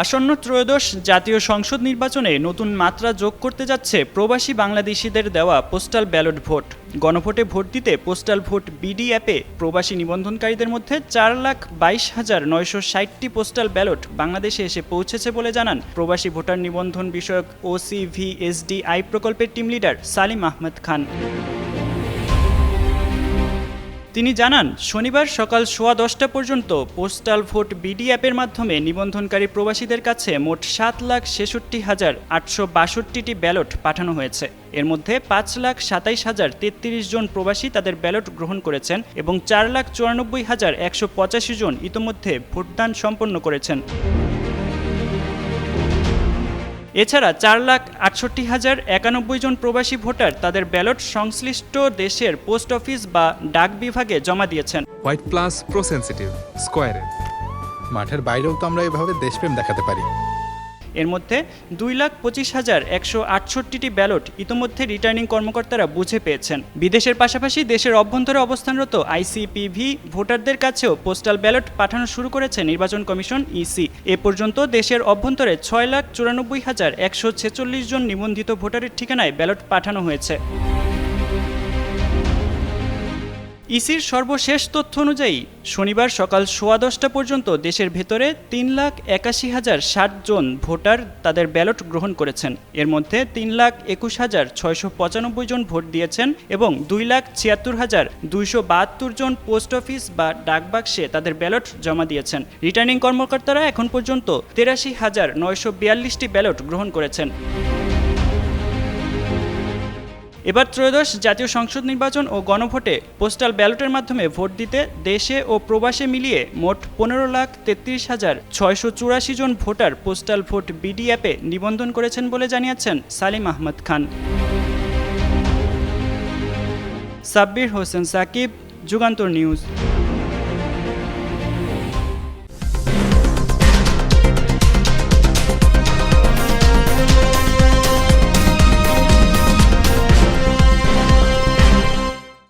আসন্ন ত্রয়োদশ জাতীয় সংসদ নির্বাচনে নতুন মাত্রা যোগ করতে যাচ্ছে প্রবাসী বাংলাদেশিদের দেওয়া পোস্টাল ব্যালট ভোট। গণভোটে ভোট দিতে পোস্টাল ভোট বিডি অ্যাপে প্রবাসী নিবন্ধনকারীদের মধ্যে চার লাখ বাইশ হাজার নয়শো ষাটটি পোস্টাল ব্যালট বাংলাদেশে এসে পৌঁছেছে বলে জানান প্রবাসী ভোটার নিবন্ধন বিষয়ক ওসিভিএসডিআই প্রকল্পের টিম লিডার সালিম আহমেদ খান। তিনি জানান, শনিবার সকাল সোয়া দশটা পর্যন্ত পোস্টাল ভোট বিডি অ্যাপের মাধ্যমে নিবন্ধনকারী প্রবাসীদের কাছে মোট সাত লাখ ছেষট্টি হাজার আটশো বাষট্টিটি ব্যালট পাঠানো হয়েছে। এর মধ্যে পাঁচ লাখ সাতাইশ হাজার তেত্রিশ জন প্রবাসী তাদের ব্যালট গ্রহণ করেছেন এবং চার লাখ চুরানব্বই হাজার একশো পঁচাশি জন ইতোমধ্যে ভোটদান সম্পন্ন করেছেন। এছাড়া চার লাখ আটষট্টি হাজার একানব্বই জন প্রবাসী ভোটার তাদের ব্যালট সংশ্লিষ্ট দেশের পোস্ট অফিস বা ডাক বিভাগে জমা দিয়েছেন। হোয়াইট প্লাস প্রো সেন্সিটিভ, স্কোয়ারে। মাঠের বাইরেও তো আমরা এভাবে দেশপ্রেম দেখাতে পারি। এর মধ্যে দুই লাখ পঁচিশ হাজার একশো আটষট্টিটি ব্যালট ইতোমধ্যে রিটার্নিং কর্মকর্তারা বুঝে পেয়েছেন। বিদেশের পাশাপাশি দেশের অভ্যন্তরে অবস্থানরত আইসিপিভি ভোটারদের কাছেও পোস্টাল ব্যালট পাঠানো শুরু করেছে নির্বাচন কমিশন ইসি। এ পর্যন্ত দেশের অভ্যন্তরে ছয় লাখ চুরানব্বই হাজার একশো ছেচল্লিশ জন নিবন্ধিত ভোটারের ঠিকানায় ব্যালট পাঠানো হয়েছে। ইসির সর্বশেষ তথ্য অনুযায়ী, শনিবার সকাল সোয়া দশটা পর্যন্ত দেশের ভেতরে তিন লাখ একাশি হাজার ষাট জন ভোটার তাদের ব্যালট গ্রহণ করেছেন। এর মধ্যে তিন লাখ একুশ হাজার ছয়শো পঁচানব্বই জন ভোট দিয়েছেন এবং দুই লাখ ছিয়াত্তর হাজার দুইশো বাহাত্তর জন পোস্ট অফিস বা ডাকবাক্সে তাদের ব্যালট জমা দিয়েছেন। রিটার্নিং কর্মকর্তারা এখন পর্যন্ত তেরাশি হাজার নয়শো বিয়াল্লিশটি ব্যালট গ্রহণ করেছেন। এবার ত্রয়োদশ জাতীয় সংসদ নির্বাচন ও গণভোটে পোস্টাল ব্যালটের মাধ্যমে ভোট দিতে দেশে ও প্রবাসে মিলিয়ে মোট পনেরো লাখ তেত্রিশ হাজার ছয়শো চুরাশি জন ভোটার পোস্টাল ভোট বিডি অ্যাপে নিবন্ধন করেছেন বলে জানিয়েছেন সালিম আহমদ খান। সাব্বির হোসেন সাকিব, যুগান্তর নিউজ।